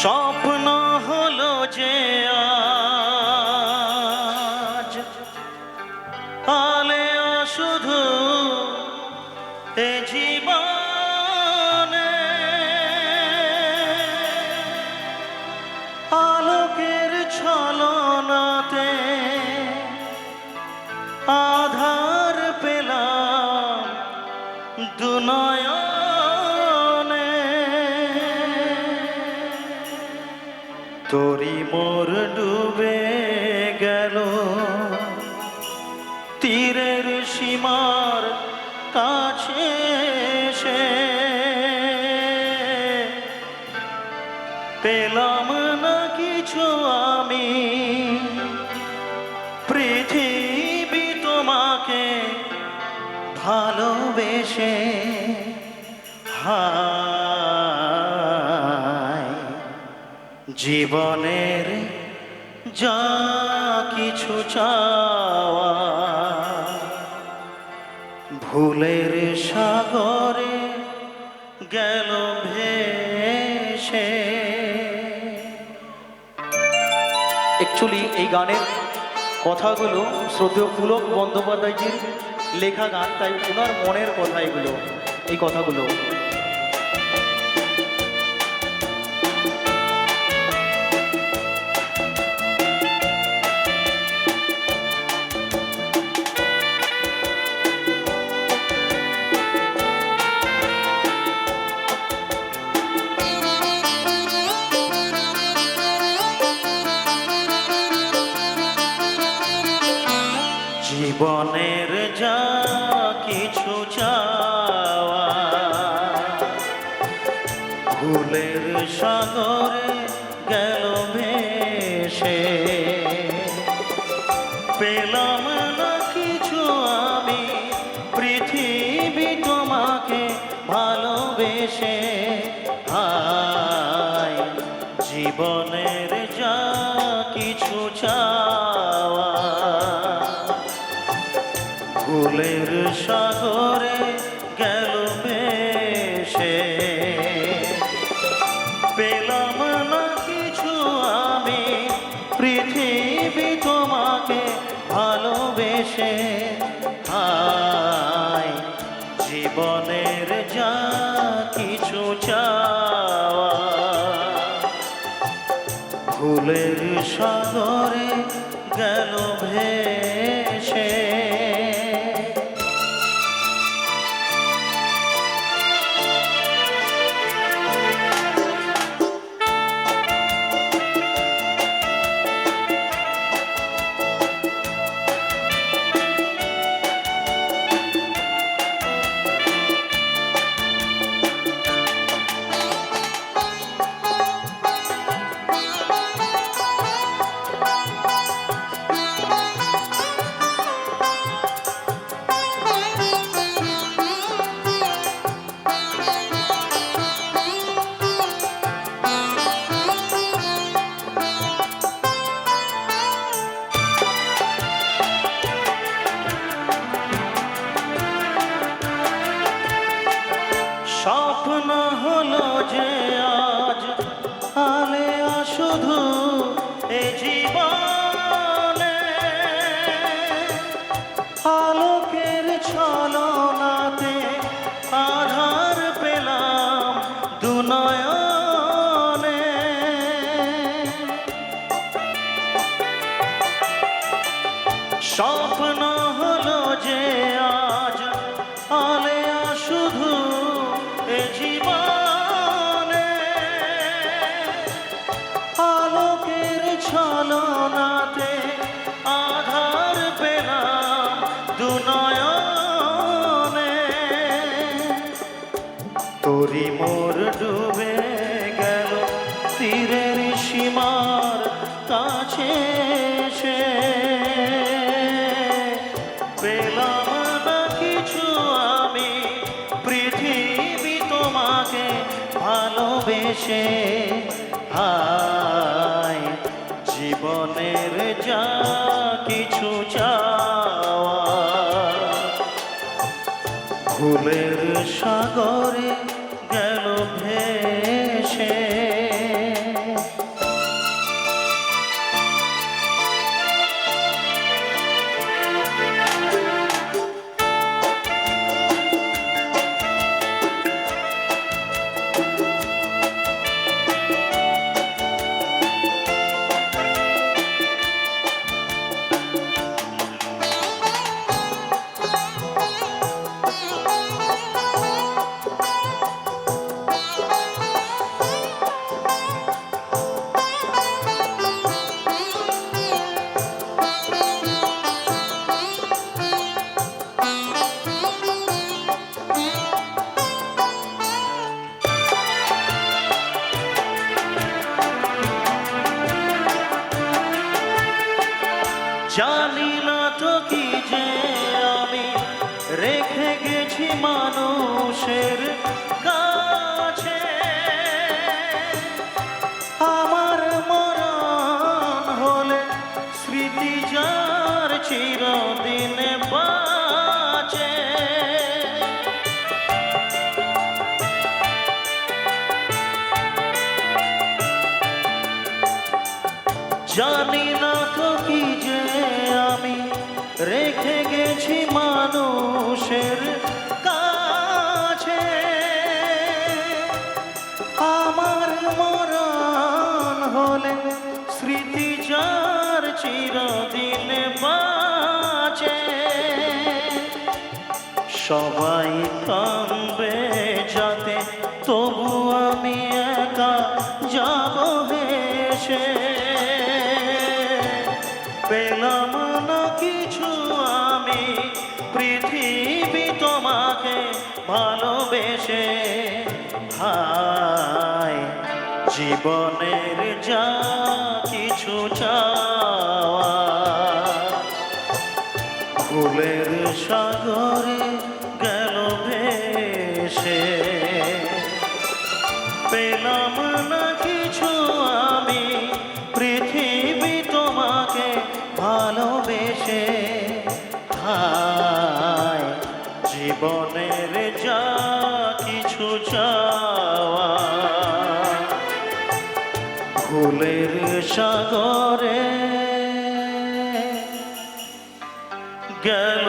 স্বপ্ন হলো যে তোরি মোর ডুবে গেল। তীরের সীমার কাছে সে পেলাম না কিছু আমি। পৃথিবী তোমাকে ভালোবেসে হায় জীবনের যা কিছু চাওয়া, ভুলের সাগরে গেল ভেসে। অ্যাকচুয়ালি এই গানের কথাগুলো শ্রদ্ধেয় পুলক বন্দ্যোপাধ্যায়জির লেখা গান, তাই ওনার মনের কথা এগুলো, এই কথাগুলো। ভুলের সাগরে গেল ভেসে। পেলাম না কিছু আমি পৃথিবী তোমাকে ভালোবেসে। জীবনের যা কিছু চাওয়া ফুলের সাগরে গেল ভেসে। ছলনাতে আধার পেলাম দুনয়নে। স্বপ্ন হলো ভালোবেসে হায় জীবনের যা কিছু চাওয়া ভুলের সাগরে জানি না তো কি যে আমি রেখে গেছি মানুষের কাছে। আমার মরণ হলে স্মৃতি যার চিরদিন বাঁচে। জানি না তো হলে স্মৃতি যার চিরদিন বাঁচে। সবাই কামবে যাতে তবু আমি একা যাব হেসে। পেলাম না কিছু আমি পৃথিবী তোমাকে ভালোবেসে। হায় জীবনের যা কিছু চাওয়া ফুলের সাগরে গেল ভেসে। পেলাম না কিছু আমি ফুলের সাগরে গেল